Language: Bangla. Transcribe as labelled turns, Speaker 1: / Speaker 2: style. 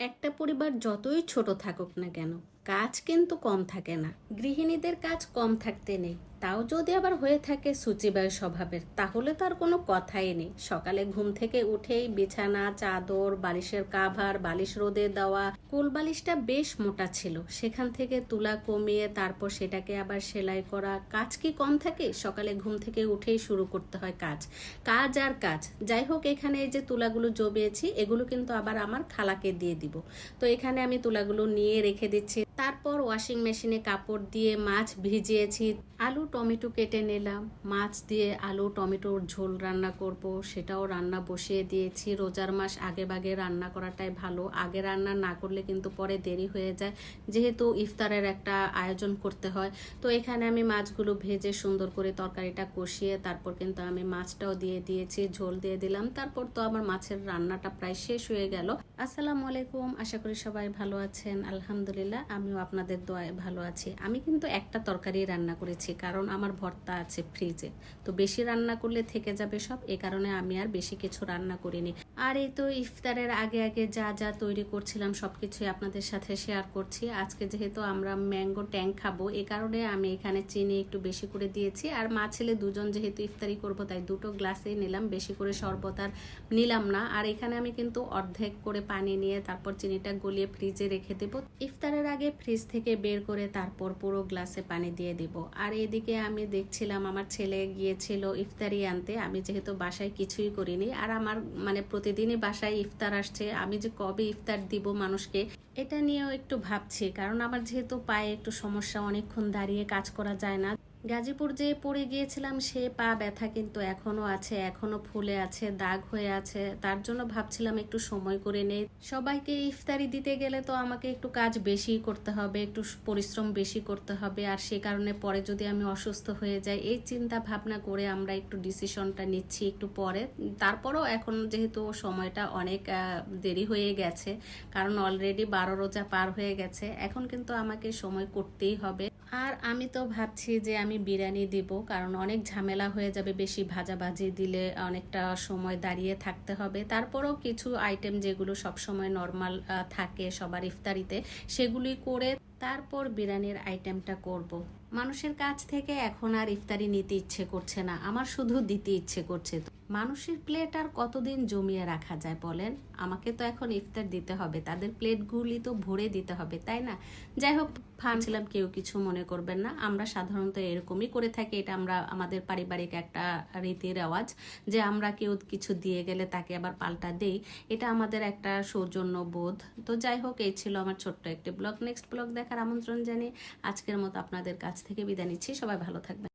Speaker 1: একটা পরিবার যতই ছোট থাকুক না কেন, কাজ কিন্তু কম থাকে না। গৃহিণীদের কাজ কম থাকতে নেই। তাও যদি আবার হয়ে থাকে সূচিবায় স্বভাবের, তাহলে তো আর কোনো কথাই নেই। সকালে ঘুম থেকে উঠেই বিছানা, চাদর, বালিশের কাভার, বালিশ রোদে দেওয়া, কোল বালিশটা বেশ মোটা ছিল। সেখান থেকে তুলা কমিয়ে তারপর সেটাকে আবার সেলাই করা। কাজ কি কম থাকে? সকালে ঘুম থেকে উঠেই শুরু করতে হয় কাজ। কাজ আর কাজ। যাই হোক, এখানে এই যে তুলাগুলো জমিয়েছি, এগুলো কিন্তু আবার আমার খালাকে দিয়ে দিব। তো এখানে আমি তুলাগুলো নিয়ে রেখে দিচ্ছি। তারপর ওয়াশিং মেশিনে কাপড় দিয়ে মাছ ভিজিয়েছি, আলু, টমেটো কেটে নিলাম। মাছ দিয়ে আলু, টমেটোর ঝোল রান্না করব, সেটাও রান্না বসিয়ে দিয়েছি। রোজার মাস আগে বাগে রান্না করাটাই ভালো। আগে রান্না না করলে কিন্তু পরে দেরি হয়ে যায়। যেহেতু ইফতারের একটা আয়োজন করতে হয়, তো এখানে আমি মাছগুলো ভেজে সুন্দর করে তরকারিটা কষিয়ে তারপর কিন্তু আমি মাছটাও দিয়ে দিয়েছি, ঝোল দিয়ে দিলাম। তারপর তো আমার মাছের রান্নাটা প্রায় শেষ হয়ে গেল। আসসালামু আলাইকুম, আশা করি সবাই ভালো আছেন। আলহামদুলিল্লাহ আমিও আপনাদের দোয়ায় ভালো আছি। আমি কিন্তু একটা তরকারি রান্না করেছি, কারণ আমার ভর্তা আছে ফ্রিজে তো বেশি রান্না করলে থেকে যাবে সব, এ কারণে আমি আর বেশি কিছু রান্না করিনি। আর এই তো ইফতারের আগে আগে যা যা তৈরি করছিলাম সব কিছুই আপনাদের সাথে শেয়ার করছি। আজকে যেহেতু আমরা ম্যাঙ্গো ট্যাঙ্ক খাব, এ কারণে আমি এখানে চিনি একটু বেশি করে দিয়েছি। আর মা ছেলে দুজন যেহেতু ইফতারি করব, তাই দুটো গ্লাসেই নিলাম, বেশি করে শরবত আর নিলাম না। আর এখানে আমি কিন্তু অর্ধেক করে পানি নিয়ে তারপর চিনিটা গলিয়ে ফ্রিজে রেখে দেবো। ইফতারের আগে ফ্রিজ থেকে বের করে তারপর পুরো গ্লাসে পানি দিয়ে দিব। আর এদিকে আমি দেখছিলাম আমার ছেলে গিয়েছিল ইফতারি আনতে। আমি যেহেতু বাসায় কিছুই করিনি আর আমার মানে প্রতিদিনই বাসায় ইফতার আসছে, আমি যে কবে ইফতার দিব মানুষকে, এটা নিয়েও একটু ভাবছি। কারণ আমার যেহেতু পায়ে একটু সমস্যা, অনেকক্ষণ দাঁড়িয়ে কাজ করা যায় না। গাজীপুর যে পড়ে গিয়েছিলাম, সে পা ব্যথা কিন্তু এখনও আছে, এখনও ফুলে আছে, দাগ হয়ে আছে। তার জন্য ভাবছিলাম একটু সময় করে নেই। সবাইকে ইফতারি দিতে গেলে তো আমাকে একটু কাজ বেশি করতে হবে, একটু পরিশ্রম বেশি করতে হবে। আর সে কারণে পরে যদি আমি অসুস্থ হয়ে যাই, এই চিন্তা ভাবনা করে আমরা একটু ডিসিশনটা নিচ্ছি একটু পরে। তারপরেও এখন যেহেতু সময়টা অনেক দেরি হয়ে গেছে, কারণ অলরেডি বারো রোজা পার হয়ে গেছে, এখন কিন্তু আমাকে সময় করতেই হবে। আর আমি তো ভাবছি যে আমি বিরিয়ানি দিব, কারণ অনেক ঝামেলা হয়ে যাবে, বেশি ভাজাভাজি দিলে অনেকটা সময় দাঁড়িয়ে থাকতে হবে তারপরেও কিছু আইটেম যেগুলো সবসময় নর্মাল থাকে সবার ইফতারিতে, সেগুলি করে তারপর বিরিয়ানির আইটেমটা করব। মানুষের কাছ থেকে এখন আর ইফতারি নিতে ইচ্ছে করছে না, আমার শুধু দিতে ইচ্ছে করছে মানুষের প্লেট আর কতদিন জমিয়ে রাখা যায় বলেন? আমাকে তো এখন ইফতার দিতে হবে, তাদের প্লেটগুলি তো ভরে দিতে হবে, তাই না? যাই হোক ভাবছিলাম কেউ কিছু মনে করবেন না। আমরা সাধারণত এরকমই করে থাকি, এটা আমরা আমাদের পারিবারিক একটা রীতি রেওয়াজ যে আমরা কেউ কিছু দিয়ে গেলে তাকে আবার পাল্টা দেই, এটা আমাদের একটা সৌজন্য বোধ তো যাই হোক, এই ছিল আমার ছোট্ট একটি ব্লগ নেক্সট ব্লগ দেখার আমন্ত্রণ জানিয়ে আজকের মতো আপনাদের কাছ থেকে বিদায় নিচ্ছি। সবাই ভালো থাকবেন।